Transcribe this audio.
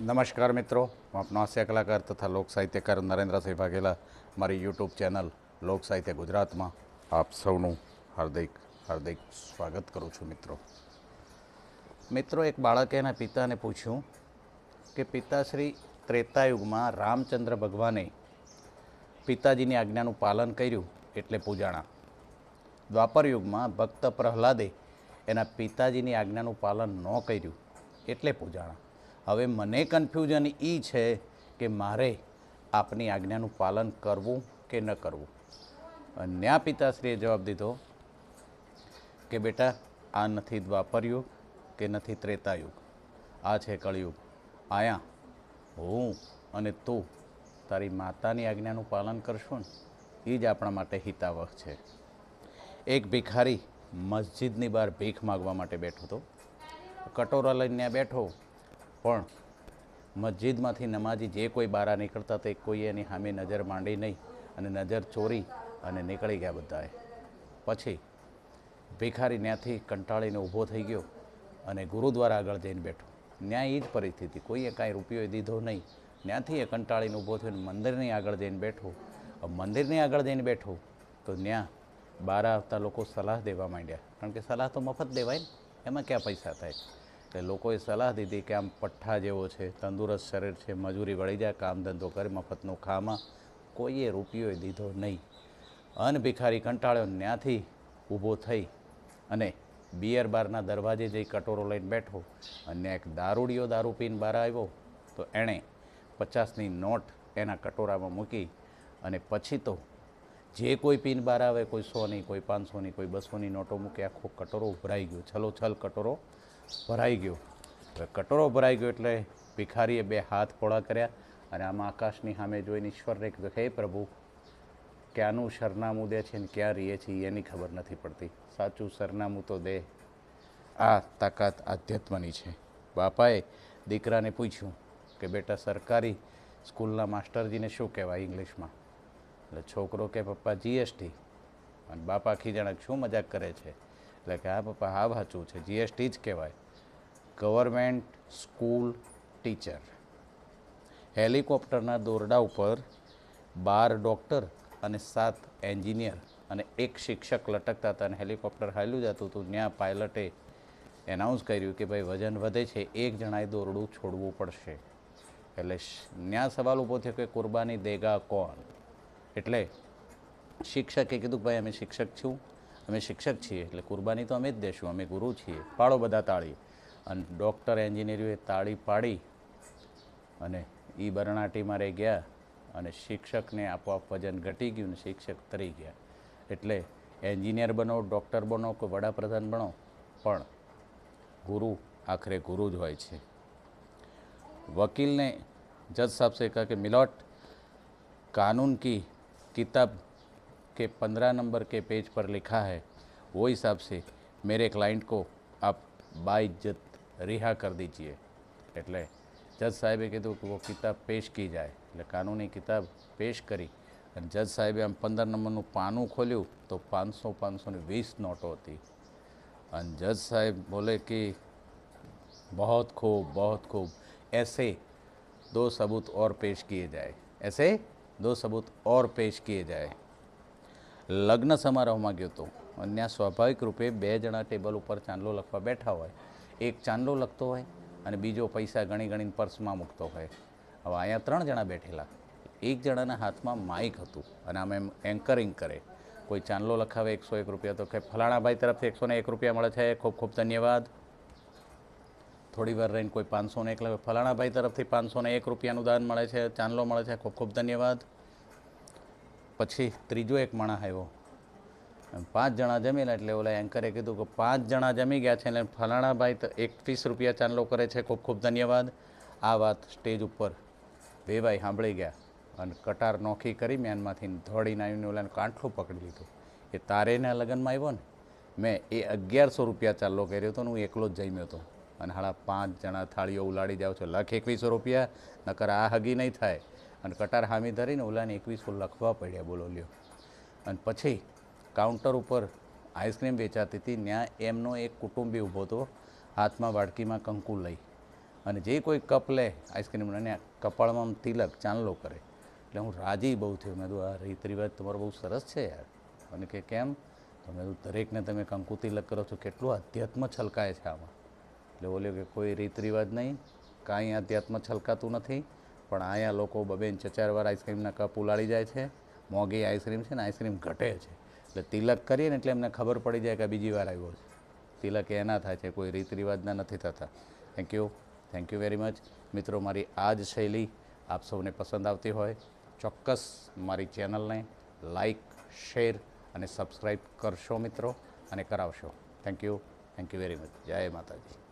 નમસ્કાર મિત્રો, હું આપનો હાસ્ય કલાકાર તથા લોક સાહિત્યકાર નરેન્દ્રસિંહ વાઘેલા, મારી યુટ્યુબ ચેનલ લોક સાહિત્ય ગુજરાતમાં આપ સૌનું હાર્દિક હાર્દિક સ્વાગત કરું છું મિત્રો. મિત્રો, એક બાળકે એના પિતાને પૂછ્યું કે, પિતાશ્રી, ત્રેતાયુગમાં રામચંદ્ર ભગવાને પિતાજીની આજ્ઞાનું પાલન કર્યું એટલે પૂજાણા. દ્વાપર યુગમાં ભક્ત પ્રહલાદે એના પિતાજીની આજ્ઞાનું પાલન ન કર્યું એટલે પૂજાણા. હવે મને કન્ફ્યુઝન એ છે કે મારે આપની આજ્ઞાનું પાલન કરવું કે ન કરવું? ન્યા પિતાશ્રીએ જવાબ દીધો કે બેટા, આ નથી દ્વાપરયુગ કે નથી ત્રેતાયુગ. આ છે કળિયુગ. આયા, હું અને તું તારી માતાની આજ્ઞાનું પાલન કરશું ને એ જ આપણા માટે હિતાવહ છે. એક ભિખારી મસ્જિદની બહાર ભીખ માગવા માટે બેઠો હતો. કટોરા લઈને ત્યાં બેઠો. પણ મસ્જિદમાંથી નમાજી જે કોઈ બારા નીકળતા તે કોઈ એની સામે નજર માંડી નહીં અને નજર ચોરી અને નીકળી ગયા બધાએ. પછી ભિખારી ત્યાંથી કંટાળીને ઊભો થઈ ગયો અને ગુરુદ્વારા આગળ જઈને બેઠો. ત્યાં એ જ પરિસ્થિતિ. કોઈએ કાંઈ રૂપિયો દીધો નહીં. ત્યાંથી એ કંટાળીને ઊભો થયો અને મંદિરની આગળ જઈને બેઠો. મંદિરની આગળ જઈને બેઠો તો ત્યાં બહાર આવતા લોકો સલાહ દેવા માંડ્યા. કારણ કે સલાહ તો મફત દેવાય ને. એમાં ક્યાં પૈસા થાય? એટલે લોકોએ સલાહ દીધી કે આમ પઠ્ઠા જેવો છે, તંદુરસ્ત શરીર છે, મજૂરી વળી જાય કામ ધંધો કરે, મફતનું ખામાં કોઈએ રૂપિયો દીધો નહીં. અન ભિખારી કંટાળ્યો ત્યાંથી ઊભો થઈ અને બિયર બારના દરવાજે જઈ કટોરો લઈને બેઠો અને એક દારૂડિયો દારૂ પીને બહાર આવ્યો તો એણે પચાસની નોટ એના કટોરામાં મૂકી અને પછી તો જે કોઈ પીન બહાર આવે, કોઈ સોની કોઈ પાંચસોની કોઈ બસોની નોટો મૂકે આખો કટોરો ઉભરાઈ ગયો. છલો છલ કટોરો ભરાઈ ગયો. હવે કટોરો ભરાઈ ગયો એટલે ભિખારીએ બે હાથ પોળા કર્યા અને આમાં આકાશની સામે જોઈને ઈશ્વરને કીધું, હે પ્રભુ, ક્યાંનું સરનામું દે છે ને ક્યાં રહીએ છીએ એની ખબર નથી પડતી. સાચું સરનામું તો દે. આ તાકાત આધ્યાત્મની છે. બાપાએ દીકરાને પૂછ્યું કે, બેટા, સરકારી સ્કૂલના માસ્ટરજીને શું કહેવાય ઇંગ્લિશમાં? એટલે છોકરો કે, પપ્પા જીએસટી અને બાપા ખીજાણા શું મજાક કરે છે? એટલે કે હા પપ્પા હા સાચું છે. જીએસટી જ કહેવાય. ગવર્મેન્ટ સ્કૂલ ટીચર હેલિકોપ્ટરના દોરડા ઉપર બાર ડૉક્ટર અને સાત એન્જિનિયર અને એક શિક્ષક લટકતા હતા અને હેલિકોપ્ટર હાલ્યું જતું હતું. ત્યાં પાયલટે એનાઉન્સ કર્યું કે ભાઈ વજન વધે છે, એક જણાએ દોરડું છોડવું પડશે. એટલે ત્યાં સવાલ ઊભો થયો કે કુરબાની દેગા કોણ? એટલે શિક્ષકે કીધું ભાઈ અમે શિક્ષક છું. અમે શિક્ષક છીએ, એટલે કુરબાની તો અમે જ દેશું, અમે ગુરુ છીએ. પાડો બધા તાળી. અને ડૉક્ટર, એન્જિનિયરોએ તાળી પાડી અને એ બરણાટી મારે ગયા અને શિક્ષકને આપોઆપ વજન ઘટી ગયું અને શિક્ષક તરી ગયા. એટલે એન્જિનિયર બનો, ડૉક્ટર બનો કે વડાપ્રધાન બનો, પણ ગુરુ આખરે ગુરુ જ હોય છે. વકીલને જજ સાહેબ સે કહા કે, મિલોટ, કાનૂન કી કિતાબ के पंद्रह नंबर के पेज पर लिखा है वो हिसाब से मेरे क्लाइंट को आप बाइज्जत रिहा कर दीजिए એટલે જજ સાહેબે કીધું કે वो કિતાબ પેશ કી જાય એટલે કાનૂની કિતાબ પેશ કરી અને જજ સાહેબે આમ પંદર નંબરનું પાનું ખોલ્યું તો પાંચસો પાંચસો ને વીસ નોટો હતી અને જજ સાહેબ બોલે કે बहुत खूब बहुत खूब ऐसे दो सबूत और पेश किए जाए ऐसे दो सबूत और पेश किए जाए લગ્ન સમારોહમાં ગયો હતો. અને સ્વાભાવિક રૂપે બે જણા ટેબલ ઉપર ચાંદલો લખવા બેઠા હોય. એક ચાંદલો લખતો હોય અને બીજો પૈસા ગણી ગણીને પર્સમાં મૂકતો હોય. હવે અહીંયા ત્રણ જણા બેઠેલા. એક જણાના હાથમાં માઇક હતું અને આમ એમ એન્કરિંગ કરે. કોઈ ચાંદલો લખાવે એકસો એક રૂપિયા તો કે ફલાણા ભાઈ તરફથી એકસો એક રૂપિયા મળે છે. ખૂબ ખૂબ ધન્યવાદ. થોડી વાર રહીને કોઈ પાંચસો ને એક લખે. ફલાણા ભાઈ તરફથી પાંચસો એક રૂપિયાનું દાન મળે છે. ચાંદલો મળે છે. ખૂબ ખૂબ ધન્યવાદ. પછી ત્રીજો એક માણસ આવ્યો. પાંચ જણા જમેલા એટલે ઓલા એન્કરે કીધું કે પાંચ જણા જમી ગયા છે, એટલે ફલાણાભાઈ તો એકવીસ રૂપિયા ચાંદલો કરે છે, ખૂબ ખૂબ ધન્યવાદ. આ વાત સ્ટેજ ઉપર વેવાઈ સાંભળી ગયા અને કટાર નોખી કરી મેનમાંથી દોડીને આવીને ઓલાને કાંઠું પકડી લીધું. એ તારેના લગ્નમાં આવ્યો ને? મેં એ અગિયારસો રૂપિયા ચાલો કર્યો હતો ને હું એકલો જ જમ્યો હતો. અને હાડા પાંચ જણા થાળીઓ ઉલાડી જાઉં છું, લખ એકવીસો રૂપિયા, નકર આ હગી નહીં થાય. અને કટાર હામી ધરીને ઓલાને એકવીસો લખવા પડ્યા બોલો લ્યો અને પછી કાઉન્ટર ઉપર આઈસ્ક્રીમ વેચાતી હતી, ત્યાં એમનો એક કુટુંબી ઊભો હતો, હાથમાં વાડકીમાં કંકુ લઈ. અને જે કોઈ કપ લે આઈસ્ક્રીમ અને કપાળમાં તિલક ચાંદલો કરે. એટલે હું રાજી બહુ થયો. મેં આ રીત રિવાજ તમારો બહુ સરસ છે યાર. અને કે, કેમ? તો મેં દરેકને તમે કંકુ તિલક કરો છો. કેટલું અધ્યાત્મ છલકાય છે આમાં. એટલે બોલ્યો કે, કોઈ રીત રિવાજ નહીં. કાંઈ અધ્યાત્મ છલકાતું નથી. પણ અહીંયા લોકો બબેન ચચારવાર આઈસ્ક્રીમના કપ ઉલાળી જાય છે. મોંઘી આઈસ્ક્રીમ છે ને આઈસ્ક્રીમ ઘટે છે. એટલે તિલક કરીએ ને એટલે એમને ખબર પડી જાય કે બીજી વાર આવ્યો છે. તિલક એના થાય છે, કોઈ રીત રિવાજના નથી થતા. Thank you thank you very much મિત્રો, મારી આ જ શૈલી આપ સૌને પસંદ આવતી હોય, ચોક્કસ મારી ચેનલને લાઈક શેર અને સબસ્ક્રાઈબ કરશો મિત્રો અને કરાવશો. Thank you thank you very much જય માતાજી.